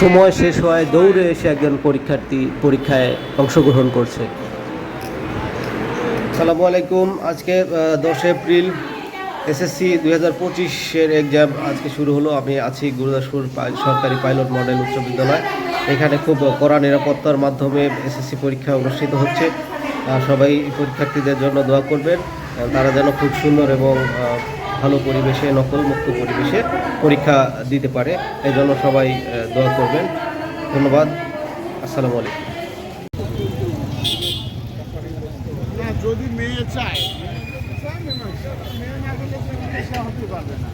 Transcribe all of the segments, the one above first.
সময় শেষ হওয়ায় দৌড়ে এসে একজন পরীক্ষার্থী পরীক্ষায় অংশগ্রহণ করছে। সালামু আলাইকুম। আজকে দশ এপ্রিল, এসএসসি দুই হাজার পঁচিশের এক্সাম আজকে শুরু হলো। আমি আছি গুরুদাসপুর সরকারি পাইলট মডেল উচ্চ বিদ্যালয়। এখানে খুব কড়া নিরাপত্তার মাধ্যমে এসএসসি পরীক্ষা অনুষ্ঠিত হচ্ছে। সবাই পরীক্ষার্থীদের জন্য দোয়া করবেন। তারা যেন খুব সুন্দর এবং ভালো পরিবেশে, নকলমুক্ত পরিবেশে পরীক্ষা দিতে পারে। এই জন্য সবাই দোয়া করবেন। ধন্যবাদ। আসসালামু আলাইকুম। যদি মেয়ে চায়, মেয়ে না হতে পারবে না।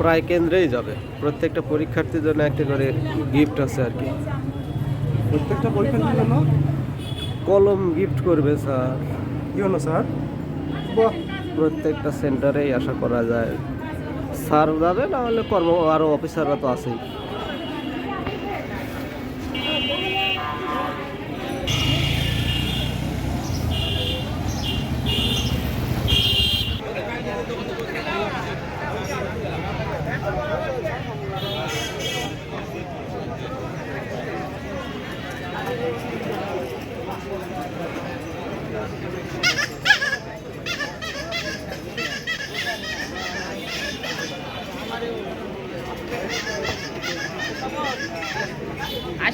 প্রায় কেন্দ্রেই যাবে। প্রত্যেকটা পরীক্ষার্থীর জন্য একটা করে গিফট আছে আর কি। প্রত্যেকটা পরীক্ষার জন্য? কলম গিফট করবে স্যার। কি হলো স্যার প্রত্যেকটা সেন্টারেই আশা করা যায়। স্যার যাবে না হলে কর্ম আরও অফিসাররা তো আছেই।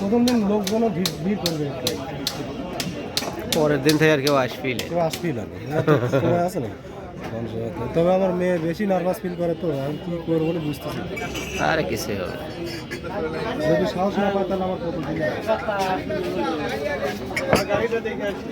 প্রথম দিন লোকগুলো ভিড় ভিড় করবে। পরের দিন থেকে আর কেউ আসবেই না কেউ লাগে সময় আছে না? তবে আমার মেয়ে বেশি নার্ভাস ফিল করে তো আমি কি করব বলে বুঝতেছি না। আরে কিছুই হবে? যদি সাহস না পায় তাহলে আমার কত দিন গাড়িটা দেখে আসি